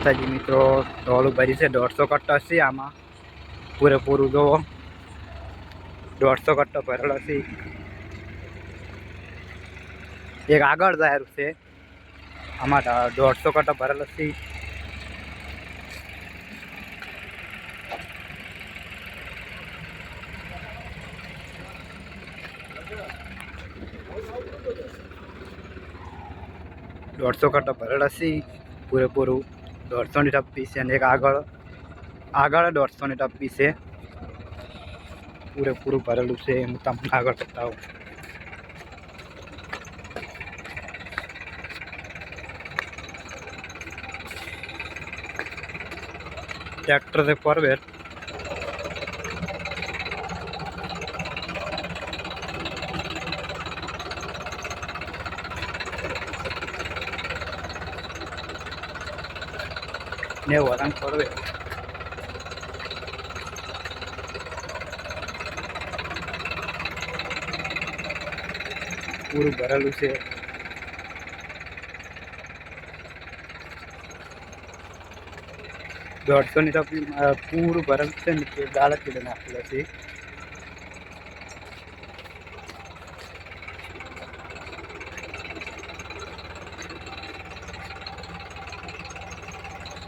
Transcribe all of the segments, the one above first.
માતાજી મિત્રો ડોલું ઉભારી છે, દોઢસો કટ્ટો છે આમાં. પૂરેપૂરું જોવો. દોઢસો કટ્ટો ભરેલો છે એક આગળ જાહેર છે. આમાં દોઢસો કટ્ટો ભરેલો છે દોઢસો કટ્ટો ભરેલા છે પૂરેપૂરું. દોઢસોની ટપ્પી છે અને એક આગળ આગળ દોઢસોની ટપ્પી છે. પૂરેપૂરું ભરેલું છે હું તમને આગળ બતાવું. ટ્રેક્ટર છે ફોરવેર ને વળાંક ફરવે પૂરું ભરેલું છે. દોઢસો ની ટપી પૂરું ભરેલું છે ને તે દાળ કિલો નાખેલો છે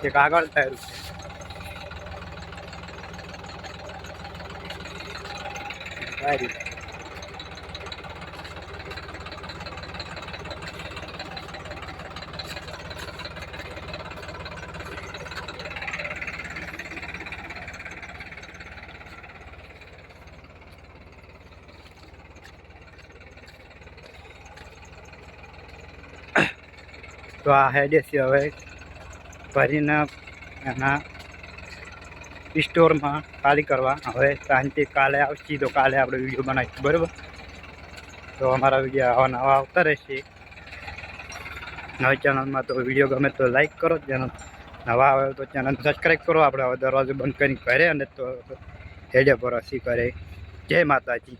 એક આગળ ટાયર છે. તો આ હેડે છે હવે. ભરીને એના સ્ટોરમાં ખાલી કરવા હવે સાંજે કાલે આવશે તો કાલે આપણે વીડિયો બનાવીશું, બરાબર? તો અમારા વીડિયો આવા નવા આવતા રહેશે. નવી ચેનલમાં તો વીડિયો ગમે તો લાઈક કરો ચેનલ નવા આવે તો ચેનલ સબસ્ક્રાઈબ કરો. આપણે હવે દરવાજો બંધ કરીને કરે અને તો હેડે પર કરે જય માતાજી.